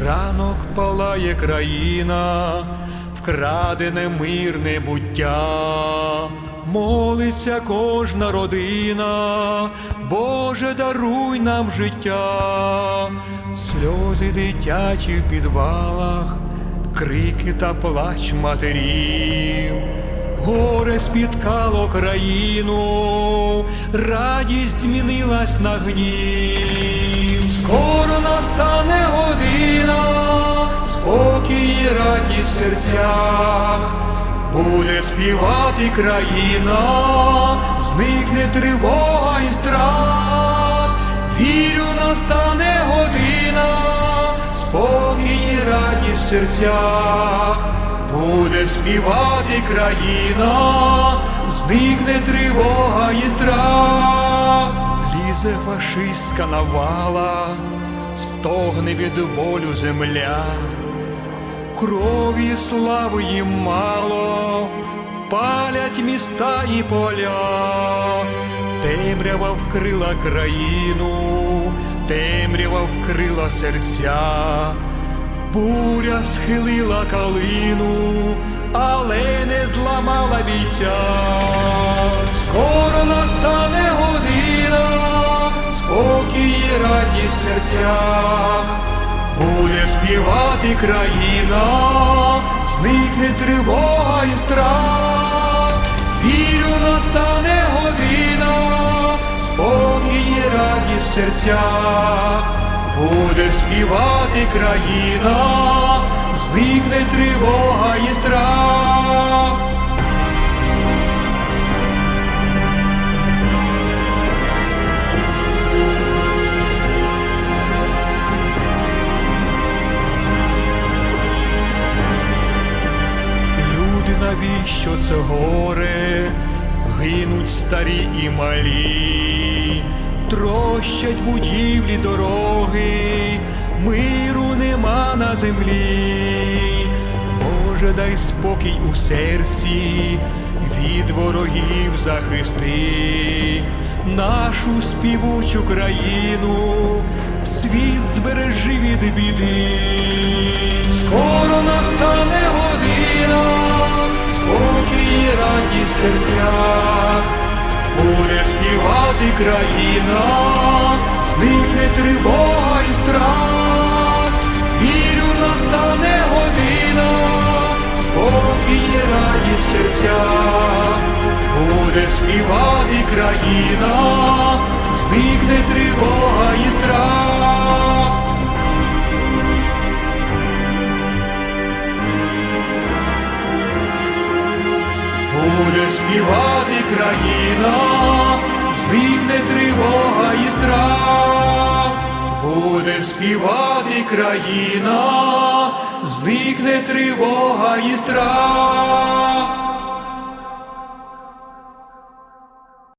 Ранок палає країна, вкрадене мирне буття, молиться кожна родина, Боже, даруй нам життя, сльози дитячі в підвалах, крики та плач матерів. Горе спіткало країну, радість змінилась на гнів. Скоро настане година, радість в серцях. Буде співати країна, зникне тривога і страх. Вірю, настане година, спокій і радість в серцях. Буде співати країна, зникне тривога і страх, лізе фашистська навала, стогне від болю земля, крові слави їм мало, палять міста і поля, темрява вкрила країну, темрява вкрила серця. Буря схилила калину, але не зламала бійця. Скоро настане година, спокій і радість в серцях. Буде співати країна, зникне тривога і страх. Вірю, настане година, спокій і радість в серцях. Буде співати країна, зникне тривога і страх. Навіщо це горе? Гинуть старі і малі, трощать будівлі дороги, миру нема на землі. Боже, дай спокій у серці, від ворогів захисти, нашу співучу країну, світ збережи від біди. Скоро настане країна, зникне тривога і страх, вірю, настане година, спокій і радість в серцях, буде співати країна, зникне тривога і страх. Буде співати країна, зникне тривога і страх. Буде співати країна, зникне тривога і страх.